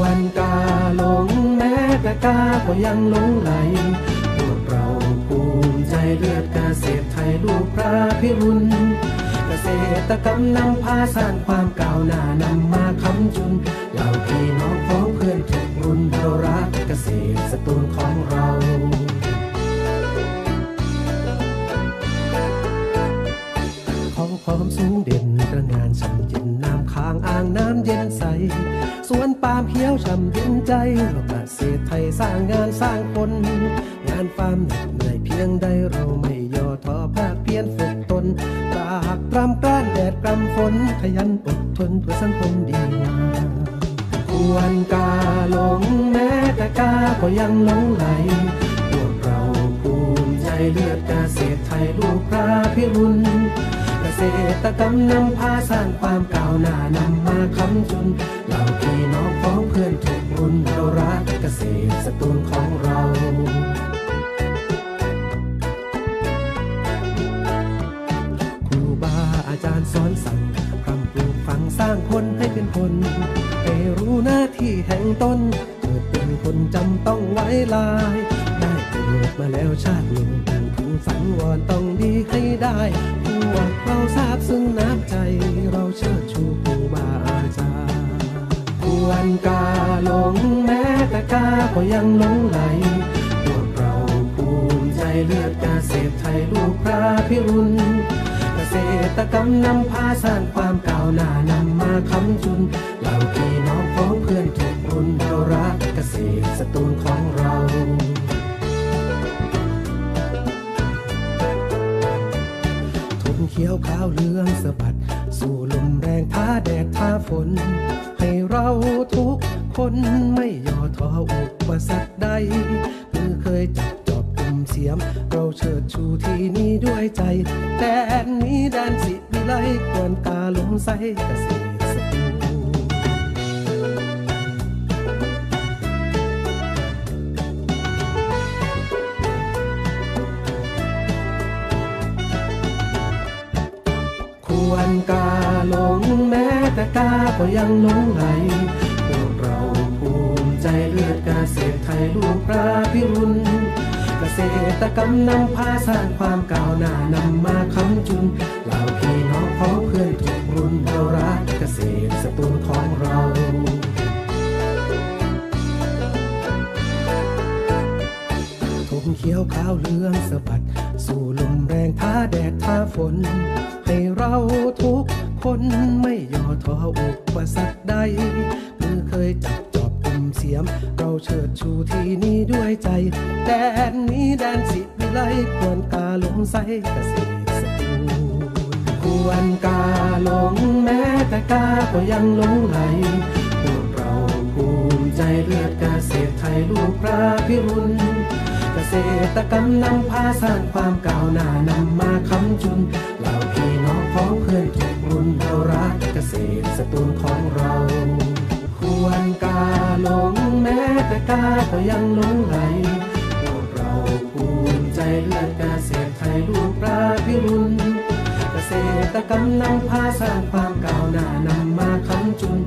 วนกาหลงแม้แต่กาก็ยังหลงไหลพวกเราภูมิใจเลือดเกษตรไทยลูกพระพิรุณเกษตรกรรมนำพาสร้างความก้าวหน้านำมาค้ำจุนเหล่าพี่น้องของเพื่อนทุกรุ่นเรารักเกษตรสตุล ของพร้อมสูงเด่นตระงานช่ำเย็นน้ำค้างอ่างน้ำเย็นใส สวนปาล์มเขียวช่ำเย็นใจเราเกษตรไทยสร้างงานสร้างคน งานฟาร์มเหน็ดเหนื่อยเพียงใดเราไม่ย่อท้อภาคเพียรฝึกตนตากตรำกล้านแดดกำฝนขยันอดทนเพื่อสังคมดีงามควรกาหลงแม้แต่กาก็ยังหลงไหลพวกเราภูมิใจเลือดเกษตรไทยลูกพระพิรุณ ษตรกรรมนำพาสร้างความก้าวหน้านำมาค้ำจุนเหล่าพี่น้องของเพื่อนทุกรุ่นเรารักเกษตรสตูลของเราครูบาอาจารย์สอนสั่งคำปลูกฝังสร้างคนให้เป็นคนให้รู้หน้าที่แห่งตนเกิดเป็นคนจำต้องไว้ลาย ได้เกิดมาแล้วชาติหนึ่ง สังวรต้องดีให้ได้พวกเราทราบซึ่งน้ำใจ เราเชิดชูครูบาอาจารย์ควรกาหลงแม้แต่กาก็ยังหลงไหลพวกเราภูมิใจเลือดเกษตรไทยลูกพระพิรุณเกษตรกรรมนำพาสร้างความก้าวหน้านำมาค้ำจุนเหล่าพี่น้องของเพื่อนทุกรุ่นเรารักเกษตรสตู ขียวขาวเหลืองสะบัด สู่ลมแรงท้าแดดท้าฝน ให้เราทุกคนไม่ย่อท้ออุปสรรคใดเมื่อเคยจับจอบกลุ่มเสียม เราเชิดชูที่นี้ด้วยใจแต่นี้แดนสิวิไลกวนกาลมใสเกษตร วนกาหลงแม้แต่กาก็ยังหลงไหลพวกเราภูมิใจเลือดเกษตรไทยลูกพระพิรุณเกษตรกรรมนำพาสร้างความก้าวหน้านำมาค้ำจุนเหล่าพี่น้องของเพื่อนทุกรุ่นเรารักเกษตรสตูนของเรา ขียวขาวเหลืองสะบัด สู่ลมแรงท้าแดดท้าฝน ให้เราทุกคนไม่ย่อท้ออุปสรรคใดมือเคยจับจอบกลุ่มเสียม เราเชิดชูที่นี้ด้วยใจ แดนนี้แดนสิวิไลควรกาลมใสเกษตรสตูลควรกาหลงแม้แต่กาก็ยังหลงไหลพวกเราภูมิใจเลือดเกษตรไทยลูกพระพิรุณ ษตรกรรมนำพาสร้างความก้าวหน้านำมาค้ำจุนเหล่าพี่น้องของเพื่อนทุกรุ่นเรารักเกษตรสตูลของเรา ควรกาหลงแม้แต่กาก็ยังหลงไหลพวกเราภูมิใจเลือดเกษตรไทยลูกพระพิรุณเกษตรกรรมนำพาสร้างความก้าวหน้านำมาคำจุน